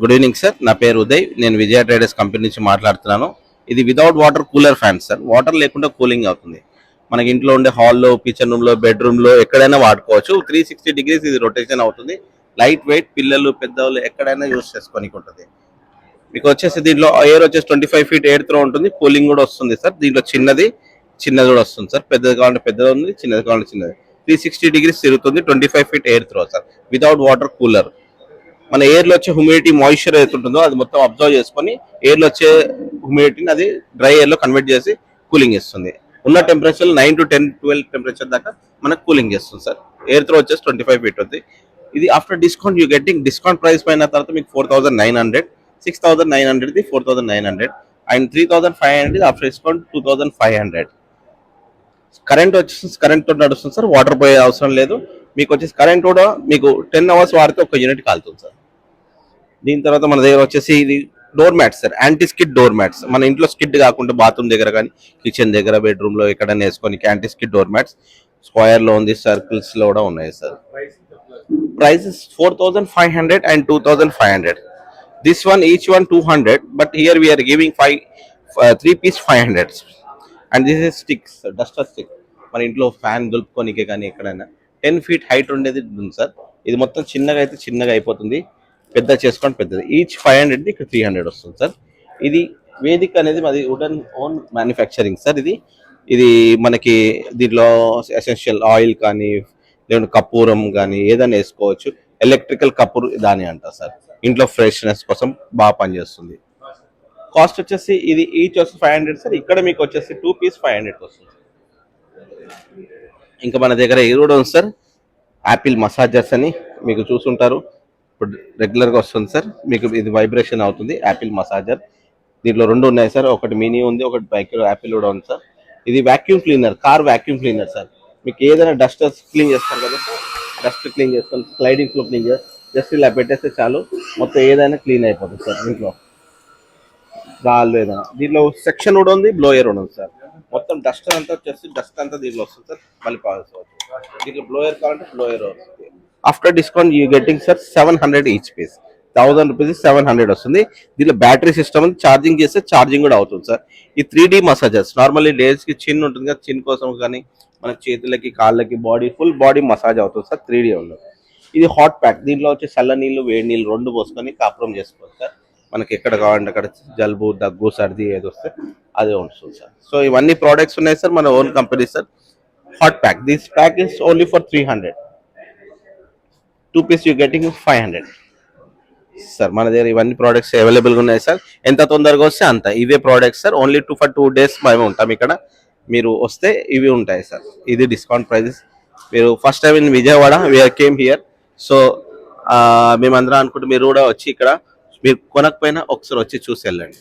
Good evening sir నా పేరు ఉదయ్. నేను విజయ ట్రేడర్స్ కంపెనీ నుంచి మాట్లాడుతున్నాను. ఇది without water cooler fan sir water లేకుండా కూలింగ్ అవుతుంది. మనకి ఇంట్లో ఉండే హాల్లో కిచెన్ రూమ్లో బెడ్రూమ్లో ఎక్కడైనా వాడుకోవచ్చు. త్రీ సిక్స్టీ డిగ్రీస్ ఇది రొటేషన్ అవుతుంది. లైట్ వెయిట్ పిల్లలు పెద్దవాళ్ళు ఎక్కడైనా యూస్ చేసుకొని ఉంటుంది. మీకు వచ్చేసి దీంట్లో ఎయిర్ వచ్చేసి twenty five feet air throw ఉంటుంది. కూలింగ్ కూడా వస్తుంది సార్ దీంట్లో చిన్నది చిన్నది కూడా వస్తుంది సార్ పెద్దది కావాలంటే పెద్దది ఉంది చిన్నది కావాలంటే చిన్నది. త్రీ సిక్స్టీ డిగ్రీస్ తిరుగుతుంది twenty five feet air throw sir without water cooler మన ఎయిర్లో వచ్చే హ్యూమిడిటీ మాయిశ్చర్ ఏదైతే ఉంటుందో అది మొత్తం అబ్జర్వ్ చేసుకొని ఎయిర్లో వచ్చే హ్యూమిడిటీని అది డ్రై ఎయిర్లో కన్వర్ట్ చేసి కూలింగ్ ఇస్తుంది ఉన్న temperature nine to ten twelve temperature దాకా మనకు కూలింగ్ చేస్తుంది సార్. ఎయిర్ త్రో వచ్చేసి ట్వంటీ ఫైవ్ ఫీట్ ఉంది ఇది after discount you getting discount price పైన తర్వాత మీకు four thousand nine hundred six thousand nine hundred four thousand nine hundred and three thousand five hundred after discount two thousand five hundred current వచ్చేసి current తోటి నడుస్తుంది sir. Water పోయే అవసరం లేదు. మీకు వచ్చేసి కరెంట్ కూడా మీకు టెన్ అవర్స్ వాడితే ఒక యూనిట్ కాలుతుంది సార్. దీని తర్వాత మన దగ్గర వచ్చేసి ఇది door mats sir anti skid door mats మన ఇంట్లో స్కిడ్ కాకుండా బాత్రూమ్ దగ్గర కానీ కిచెన్ దగ్గర బెడ్రూమ్లో ఎక్కడైనా వేసుకొని యాంటీ స్కిడ్ డోర్ మ్యాట్స్ స్క్వయర్లో ఉంది సర్కిల్స్లో కూడా ఉన్నాయి sir. Prices four thousand five hundred and two thousand five hundred this one each one two hundred but here we are giving five three piece five hundred and this is sticks duster stick మన ఇంట్లో fan దులుపుకోనికే కానీ ఎక్కడైనా. Ten feet height ఉండేది ఉంది sir. ఇది మొత్తం చిన్నగా అయితే చిన్నగా అయిపోతుంది. పెద్ద చేసుకోండి పెద్దది. ఈచ్ ఫైవ్ హండ్రెడ్ ఇక్కడ త్రీ హండ్రెడ్ వస్తుంది సార్. ఇది వేదిక అనేది మాది వుడన్ ఓన్ మ్యానుఫ్యాక్చరింగ్ సార్ ఇది. ఇది మనకి దీంట్లో ఎసెన్షియల్ ఆయిల్ కానీ లేదంటే కపూరం కానీ ఏదైనా వేసుకోవచ్చు. ఎలక్ట్రికల్ కపూర్ దాని అంట సార్. ఇంట్లో ఫ్రెష్నెస్ కోసం బాగా పనిచేస్తుంది. కాస్ట్ వచ్చేసి ఇది ఈచ్ వచ్చి ఫైవ్ హండ్రెడ్ సార్. ఇక్కడ మీకు వచ్చేసి టూ పీస్ ఫైవ్ హండ్రెడ్ వస్తుంది. ఇంకా మన దగ్గర ఇది కూడా ఉంది సార్. యాపిల్ మసాజర్స్ అని మీకు చూసుంటారు. ఇప్పుడు రెగ్యులర్గా వస్తుంది సార్. మీకు ఇది వైబ్రేషన్ అవుతుంది యాపిల్ మసాజర్ దీంట్లో రెండు ఉన్నాయి సార్. ఒకటి మినీ ఉంది ఒకటి బైక్ యాపిల్ కూడా ఉంది సార్. ఇది vacuum cleaner car vacuum cleaner sir. మీకు ఏదైనా డస్ట్ క్లీన్ చేస్తారు కదా డస్ట్ క్లీన్ చేస్తాం స్లైడింగ్ ఫ్లో క్లీన్ చేస్తాం జస్ట్ ఇలా పెట్టేస్తే చాలు. మొత్తం ఏదైనా క్లీన్ అయిపోతుంది సార్ దీంట్లో రాళ్ళు ఏదైనా. దీంట్లో సెక్షన్ కూడా ఉంది బ్లోయర్ కూడా ఉంది సార్. మొత్తం డస్ట్ అంతా వచ్చేసి డస్ట్ అంతా దీంట్లో వస్తుంది సార్. మళ్ళీ పాల్సుకోవచ్చు దీంట్లో బ్లోయర్ కావాలంటే బ్లోయర్ వస్తుంది. After discount you getting sir seven hundred each piece thousand rupees seven hundred వస్తుంది. దీనిలో బ్యాటరీ సిస్టమ్ ఉంది. ఛార్జింగ్ చేస్తే ఛార్జింగ్ కూడా అవుతుంది సార్ ఈ త్రీ డీ మసాజెస్ నార్మల్లీ డేస్కి చిన్ ఉంటుంది కదా చిన్ కోసం కానీ మన చేతులకి కాళ్ళకి బాడీ ఫుల్ బాడీ మసాజ్ అవుతుంది సార్ త్రీ డీ ఉంది ఇది హాట్ ప్యాక్ దీంట్లో వచ్చి చల్ల నీళ్ళు వేడి నీళ్ళు రెండు పోసుకొని కాపురం చేసుకోవచ్చు సార్ మనకి ఎక్కడ కావాలంటే అక్కడ జలుబు దగ్గు సర్ది ఏది వస్తే అదే ఉంటుంది సార్. సో ఇవన్నీ ప్రోడక్ట్స్ ఉన్నాయి సార్ మన own company sir. Hot pack this pack is only for three hundred two piece you getting five hundred sir మన దగ్గర ఇవన్నీ ప్రోడక్ట్స్ అవైలబుల్గా ఉన్నాయి సార్. ఎంత తొందరగా వస్తే అంత. ఇవే products sir. Only two for two days మేము ఉంటాం ఇక్కడ. మీరు వస్తే ఇవి ఉంటాయి సార్. ఇది డిస్కౌంట్ ప్రైజెస్ మీరు first time in Vijayawada we are came here so మేమందరం అనుకుంటే మీరు కూడా వచ్చి ఇక్కడ మీరు కొనకపోయినా ఒకసారి వచ్చి చూసి వెళ్ళండి.